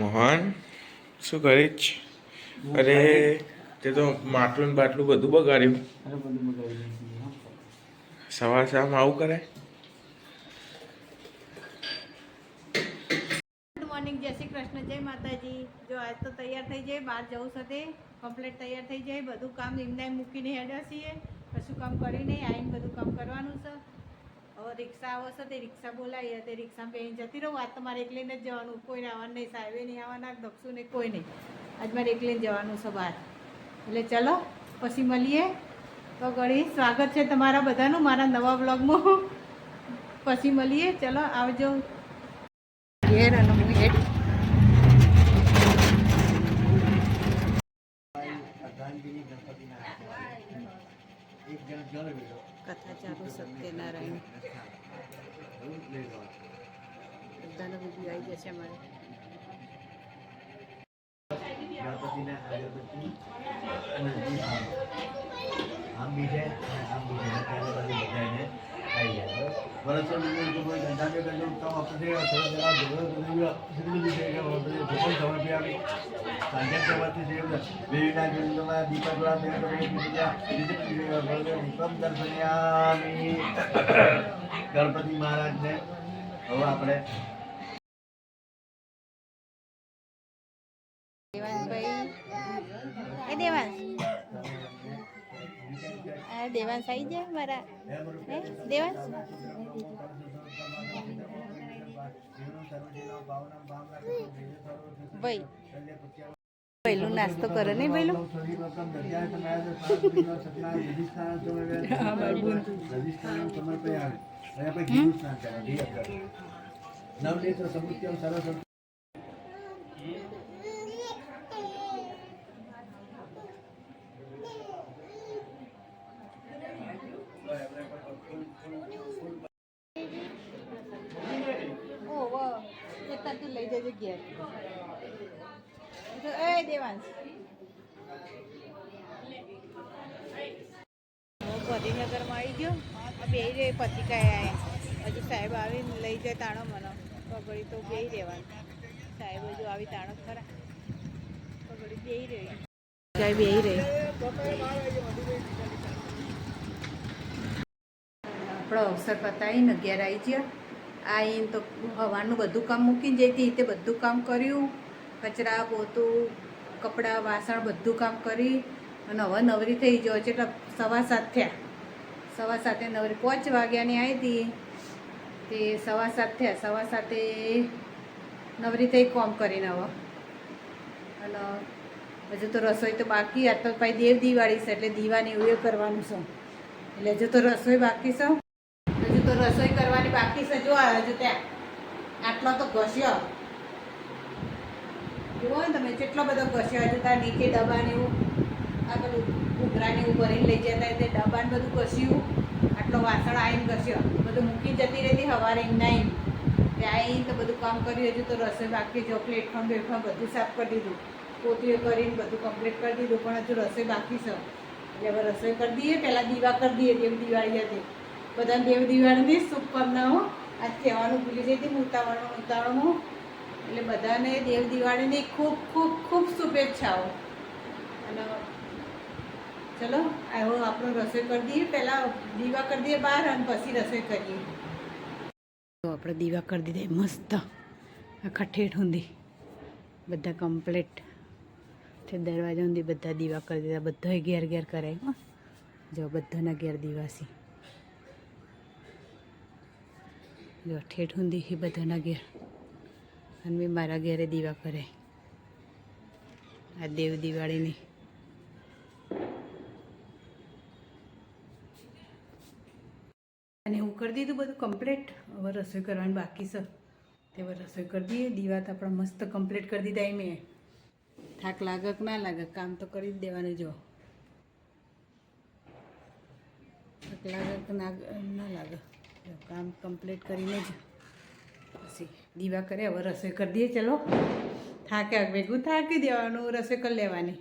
મોહન શું કરીશ? અરે તે તો માટલું ને બાટલું બધું બગાડ્યું. સવાર શામ આવું કરે? ગુડ મોર્નિંગ જય શ્રી કૃષ્ણ જય માતાજી. જો આજ તો તૈયાર થઈ જાય બહાર જવું સાથે કમ્પ્લેટ તૈયાર થઈ જાય બધું કામ એમને એમ મૂકીને હેડ્યા છીએ. કશું કામ કરીને નહીં આવીને બધું કામ કરવાનું છે. હવે રિક્ષા આવશે તે રિક્ષા બોલાવીએ, તે રિક્ષામાં બેસીને જતી રહું. આજ તમારે એકલીને જ જવાનું કોઈને આવવાનું નહીં, સાહેબે નહીં આવવાના દક્ષું નહીં, કોઈ નહીં. આજ મારે એકલીને જવાનું છે બહાર. એટલે ચલો, પછી મળીએ. તો ઘણી સ્વાગત છે તમારા બધાનું મારા નવા બ્લોગમાં પછી મળીએ. ચલો, આવજો. ઘેર અને હું હેડ કથા ચાલુ સત્યનારાયણ. બધાનો વીડિયો આવી જશે અમારે. આમ બી છે અને આમ બી છે ત્યારે બધી બધાને આવી જાય. બરાબર મહારાજ ગણપતિ મહારાજને હવે આપણે દેવાંશભાઈ એ દેવાંશ. દેવાંશ આવી જાય મારા? દેવાંશ? ભાઈ. પહેલું નાસ્તો કરે નહીં પહેલું Thank સમૃદ્ધિ તો એ દેવાંશ. હું ગાંધીનગરમાં આવી ગયો. બે રે પતિકાએ આયા. હજુ સાહેબ આવીને લઈ જાય તાણો મને. પગડી તો બે રહેવાનું. સાહેબ હજુ આવી તાણો ખરા. પગડી બે રહી. સાહેબ બે રહી. આપણો અવસર પતાવીને અગિયાર આવી ગયા. આવીને તો હવાનું બધું કામ મૂકીને જઈતી તે બધું કામ કર્યું. કચરા, પોતું, કપડાં, વાસણ બધું કામ કરી અને હવે નવરી થઈ ગયો છે એટલે સવા સાત થયા. સવા સાતે નવરી પાંચ વાગ્યાની આવી હતી. તે સવા સાત થયા, સવા સાતે નવરી થઈ કોમ કરીને હવે. અને હજુ તો રસોઈ તો બાકી, આ તો ભાઈ દેવ દિવાળી છે, એટલે દીવાની એવું કરવાનું છે. એટલે હજુ તો રસોઈ બાકી છે. તો રસોઈ કરવાની બાકી છે, જો હજુ ત્યાં. આટલો તો ઘસ્યો. જુઓ ને તમે, કેટલો બધો ઘસ્યો હજુ ત્યાં નીચે ડબ્બા એવું, આ બધું ઘૂઘરા એવું ભરીને લઈ જતા તે ડબ્બા બધું ઘસ્યું. આટલો વાસણ આવીને ઘસ્યો. બધું મૂકી જતી રહેતી સવારે નાઈ એમ તે બધું કામ કર્યું, હજુ તો રસોઈ બાકી, જો પ્લેટફોર્મ બેટફોર્મ બધું સાફ કરી દીધું. પોતીઓ કરીને બધું કમ્પ્લીટ કરી દીધું, પણ હજુ રસોઈ બાકી છે. એટલે હવે રસોઈ કરી દઈએ પહેલાં દીવા કરી દઈએ દેવ દિવાળી હતી. બધા દેવ દિવાળીની શુભકામનાઓ. આજ કહેવાનું ભૂલી જઈ હતી, ઉતાવળમાં ઉતાવળમાં. એટલે બધાને દેવ દિવાળીની ખૂબ ખૂબ ખૂબ શુભેચ્છાઓ. અને ચલો, આવો આપણો રસોઈ કરી દઈએ. પહેલાં દીવા કરી દઈએ બહાર અને પછી રસોઈ કરીએ. તો આપણે દીવા કરી દીધા મસ્ત. આખા ઠેઠ ઊંધી બધા કમ્પ્લીટ તે દરવાજા ઊંધી બધા દીવા કરી દીધા. બધા ઘેર ઘેર કરાય જો બધાના ઘેર દીવાસી જો, ઠેઠ ઊંધી એ બધાના ઘેર. અને મેં મારા ઘેરે દીવા કરે. આ દેવ દિવાળીની. અને હું કરી દીધું બધું કમ્પ્લીટ હવે રસોઈ કરવાની બાકી છે. તે હવે રસોઈ કરી દઈએ. દીવા તો આપણે મસ્ત કમ્પ્લીટ કરી દીધા એ. મેં થાક લાગે કે ના લાગે, કામ તો કરી જ દેવાનું જો. થાક લાગે કે ના ના લાગે. કામ કમ્પ્લીટ કરીને જ પછી દીવા કરે, હવે રસોઈ કરી દઈએ, ચલો. થાકે ભેગું થાકી દેવાનું, રસોઈ કરી લેવાની.